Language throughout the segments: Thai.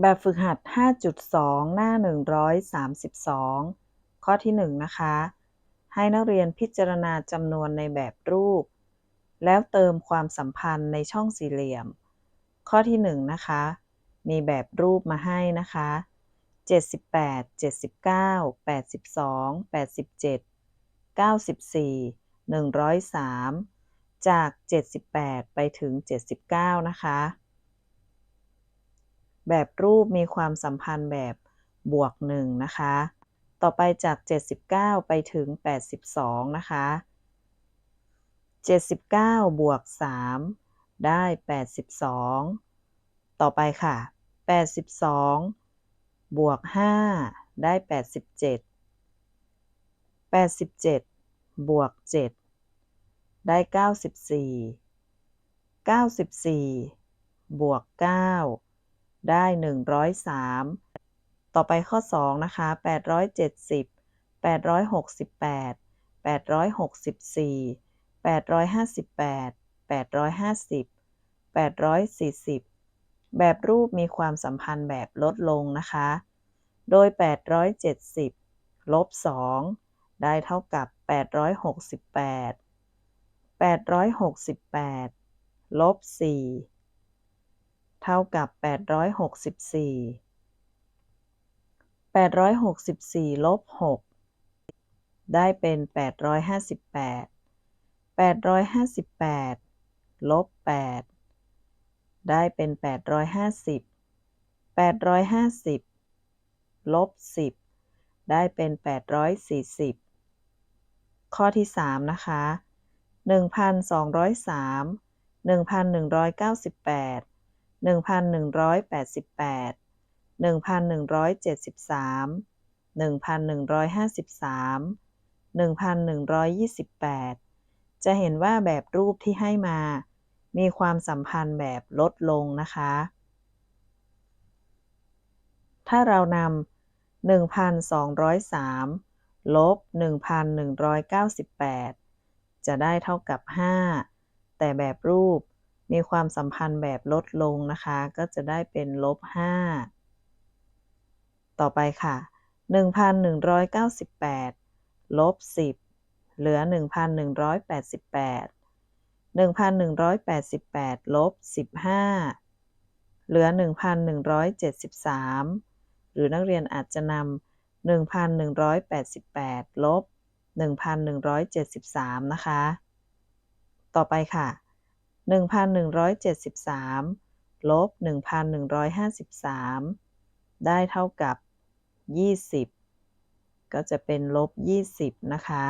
แบบฝึกหัด 5.2 หน้า 132 ข้อที่ 1 นะคะ ให้นักเรียนพิจารณาจำนวนในแบบรูป แล้วเติมความสัมพันธ์ในช่องสี่เหลี่ยม ข้อที่ 1 นะคะ มีแบบรูปมาให้นะคะ 78 79 82 87 94 103 จาก 78 ไปถึง 79 นะคะ แบบรูปมีความสัมพันธ์แบบบวก1นะคะ ต่อไปจาก 79 ไปถึง 82 นะคะ 79 บวก 3 ได้ 82 ต่อไปค่ะ 82 บวก 5 ได้ 87 87 บวก 7 ได้ 94 94 บวก 9 ได้ 103 ต่อไปข้อ 2 นะคะ 870 868 864 858 850 840 แบบรูปมีความสัมพันธ์แบบลดลงนะคะ โดย 870 ลบ 2 ได้เท่ากับ 868 868 ลบ 4 ท่ากับ 864 864 ลบ 6 ได้เป็น 858 858 ลบ 8 ได้เป็น 850 850 ลบ 10 ได้เป็น 840 ข้อที่ 3 นะคะ 1,203 1,198 1,188 1,173 1,153 1,128จะเห็นว่าแบบรูปที่ให้มา มีความสัมพันธ์แบบลดลงนะคะ ถ้าเรานำ1,203ลบ1,198 จะได้เท่ากับ 5 แต่แบบรูป มีความสัมพันธ์แบบลดลงนะคะ ก็จะได้เป็นลบ 5 ต่อไปค่ะ 1,198 ลบ 10 เหลือ 1,188 1,188 ลบ 15 เหลือ 1,173 หรือนักเรียนอาจจะนำ1,188 ลบ 1,173 นะคะ ต่อไปค่ะ 1,173 ลบ 1,153 ได้เท่ากับ 20 ก็จะเป็นลบ 20 นะคะ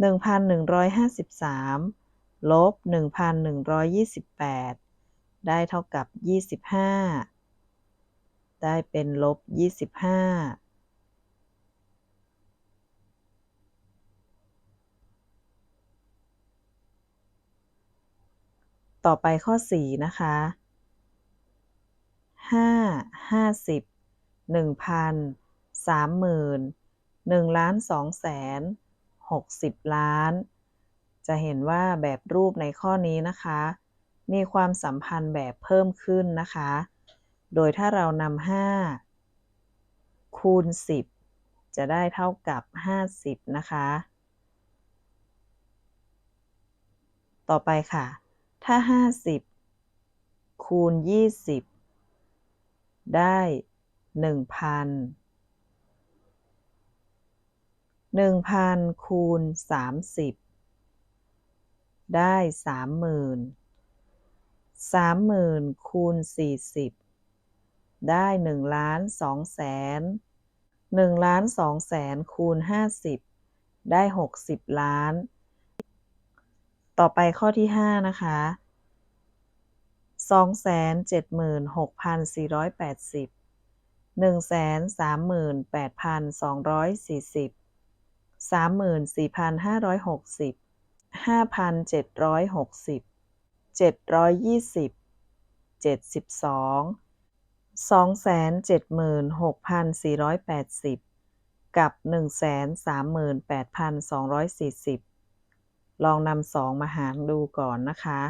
1,153 ลบ 1,128 ได้เท่ากับ 25 ได้เป็นลบ 25 ต่อไปข้อ 4 นะคะ5 50 1,000 30,000 1ล้าน2แสน60ล้าน จะเห็นว่าแบบรูปในข้อนี้นะคะ มีความสัมพันธ์แบบเพิ่มขึ้นนะคะ โดยถ้าเรานำ5คูณ10จะได้เท่ากับ50นะคะ ต่อไปค่ะ ถ้า50คูณ20ได้1,000 1,000คูณ30ได้30,000 30,000คูณ40ได้1ล้าน2แสน1ล้าน2แสนคูณ50ได้60ล้าน ต่อไปข้อที่ 5 นะคะ276,480 138,240 34,560 5,760 720 72 276,480กับ138,240 ลองนำสองมาหารดูก่อนนะคะ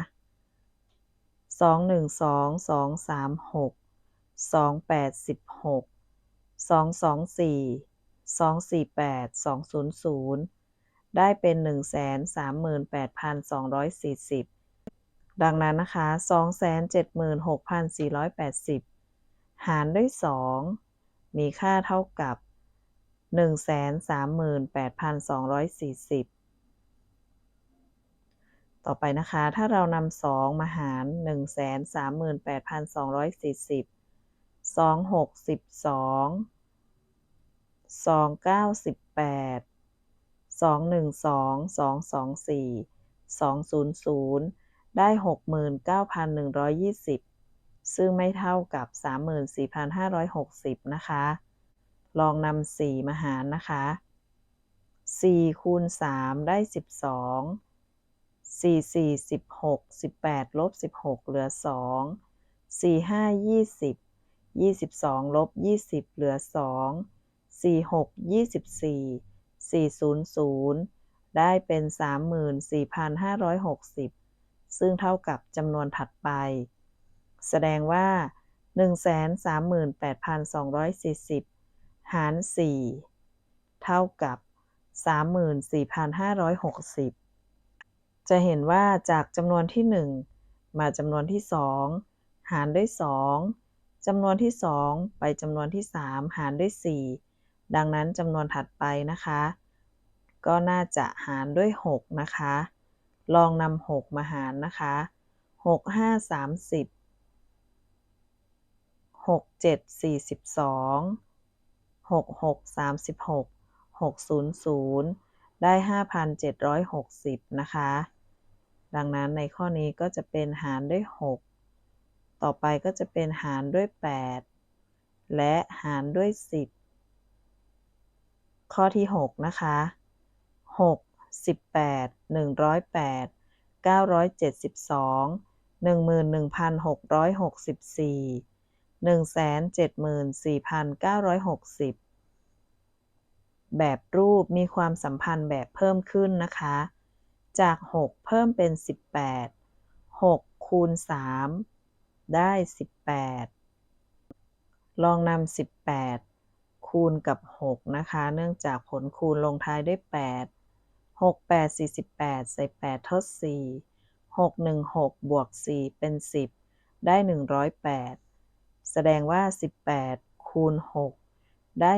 2 1 2 2 3 6สองแปดสิบหกสองสองสี่สองสี่แปดสองศูนย์ศูนย์ได้เป็นหนึ่งแสนสามหมื่นแปดพันสองร้อยสี่สิบดังนั้นนะคะสองแสนเจ็ดหมื่นหกพันสี่ร้อยแปดสิบหารด้วยสองมีค่าเท่ากับหนึ่งแสนสามหมื่นแปดพันสองร้อยสี่สิบ ต่อไปนะคะ ถ้าเรานำสองมาหารหนึ่งแสนสามหมื่นแปดพันสองร้อยสี่สิบสองหกสิบสองสองเก้าสิบแปดสองหนึ่งสองสองสองสี่สองศูนย์ศูนย์ได้หกหมื่นเก้าพันหนึ่งร้อยยี่สิบซึ่งไม่เท่ากับสามหมื่นสี่พันห้าร้อยหกสิบนะคะ ลองนำสี่มาหารนะคะสี่คูณสามได้สิบสอง สี่สี่สิบหกสิบแปดลบสิบหกเหลือสองสี่ห้ายี่สิบยี่สิบสองลบยี่สิบเหลือสองสี่หกยี่สิบสี่สี่ศูนย์ศูนย์ได้เป็นสามหมื่นสี่พันห้าร้อยหกสิบซึ่งเท่ากับจำนวนถัดไป แสดงว่าหนึ่งแสนสามหมื่นแปดพันสองร้อยสี่สิบหารสี่เท่ากับสามหมื่นสี่พันห้าร้อยหกสิบ จะเห็นว่าจากจำนวนที่หนึ่งมาจำนวนที่สองหารด้วยสองจำนวนที่สองไปจำนวนที่สามหารด้วยสี่ดังนั้นจำนวนถัดไปนะคะ ก็น่าจะหารด้วยหกนะคะ ลองนำหกมาหารนะคะหกห้าสามสิบหกเจ็ดสี่สิบสองหกหกสามสิบหกหกศูนย์ศูนย์ได้ห้าพันเจ็ดร้อยหกสิบนะคะ ดังนั้นในข้อนี้ก็จะเป็นหารด้วยหกต่อไปก็จะเป็นหารด้วยแปดและหารด้วยสิบข้อที่หกนะคะหกสิบแปดหนึ่งร้อยแปดเก้าร้อยเจ็ดสิบสองหนึ่งหมื่นหนึ่งพันหกร้อยหกสิบสี่หนึ่งแสนเจ็ดหมื่นสี่พันเก้าร้อยหกสิบแบบรูปมีความสัมพันธ์แบบเพิ่มขึ้นนะคะ จาก 6 เพิ่มเป็น 18 6 คูณ 3 ได้ 18 ลองนำ 18 คูณกับ 6 นะคะ เนื่องจากผลคูณลงท้ายด้วย 8 6 8 48 ใส่ 8 ทด 4 6 1 6 บวก 4 เป็น 10 ได้ 108 แสดงว่า 18 คูณ 6 ได้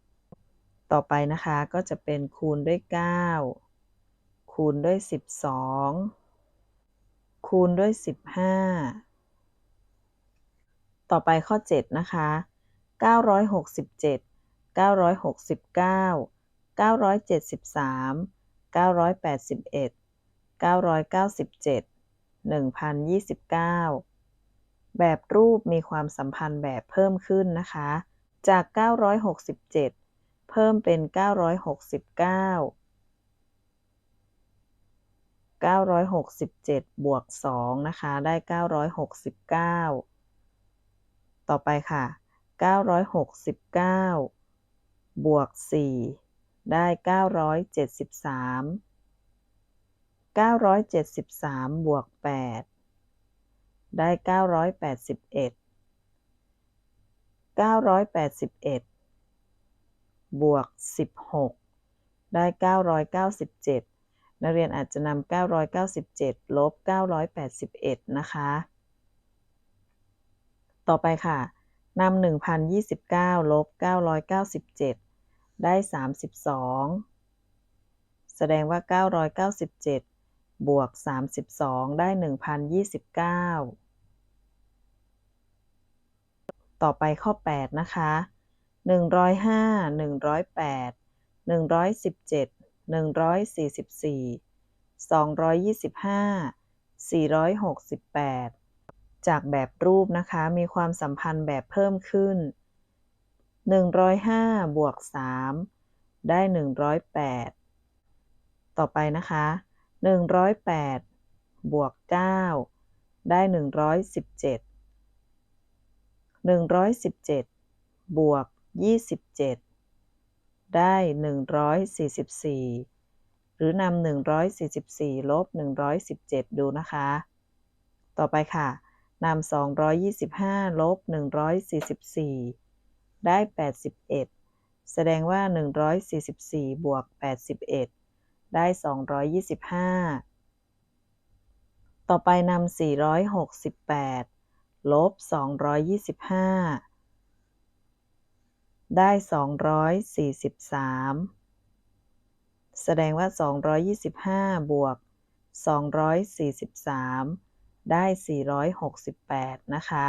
108 ต่อไปนะคะก็จะเป็นคูณด้วย 9 คูณด้วย 12 คูณด้วย 15 ต่อไปข้อ 7 นะคะ 967 969 973 981 997 1029 แบบรูปมีความสัมพันธ์แบบเพิ่มขึ้นนะคะ จาก 967 เพิ่มเป็น 969 967 บวก 2 นะคะ ได้ 969 ต่อไปค่ะ 969 บวก 4 ได้ 973 973 บวก 8 ได้ 981 981 บวก 16 ได้ 997 นักเรียนอาจจะนำ997 ลบ 981 นะคะ ต่อไปค่ะนำ1,029 ลบ 997 ได้ 32 แสดงว่า 997 บวก 32 ได้ 1,029 ต่อไปข้อ 8 นะคะหนึ่ง ร้อยห้าหนึ่งร้อยสี่สิบสี่สองร้อยยี่สิบห้าสี่ร้อยหกสิบแปดจากแบบรูปนะคะ มีความสัมพันธ์แบบเพิ่มขึ้นหนึ่งร้อยห้าบวกสามได้หนึ่งร้อยแปดต่อไปนะคะหนึ่งร้อยแปดบวกเก้าได้หนึ่งร้อยสิบเจ็ดหนึ่งร้อยสิบเจ็ดบวก27 ได้ 144 หรือนำ144 ลบ 117 ดูนะคะ ต่อไปค่ะนำ225 ลบ 144 ได้ 81 แสดงว่า 144 บวก 81 ได้ 225 ต่อไปนำ468 ลบ 225 ได้ 243 แสดงว่า 225 บวก 243 ได้ 468 นะคะ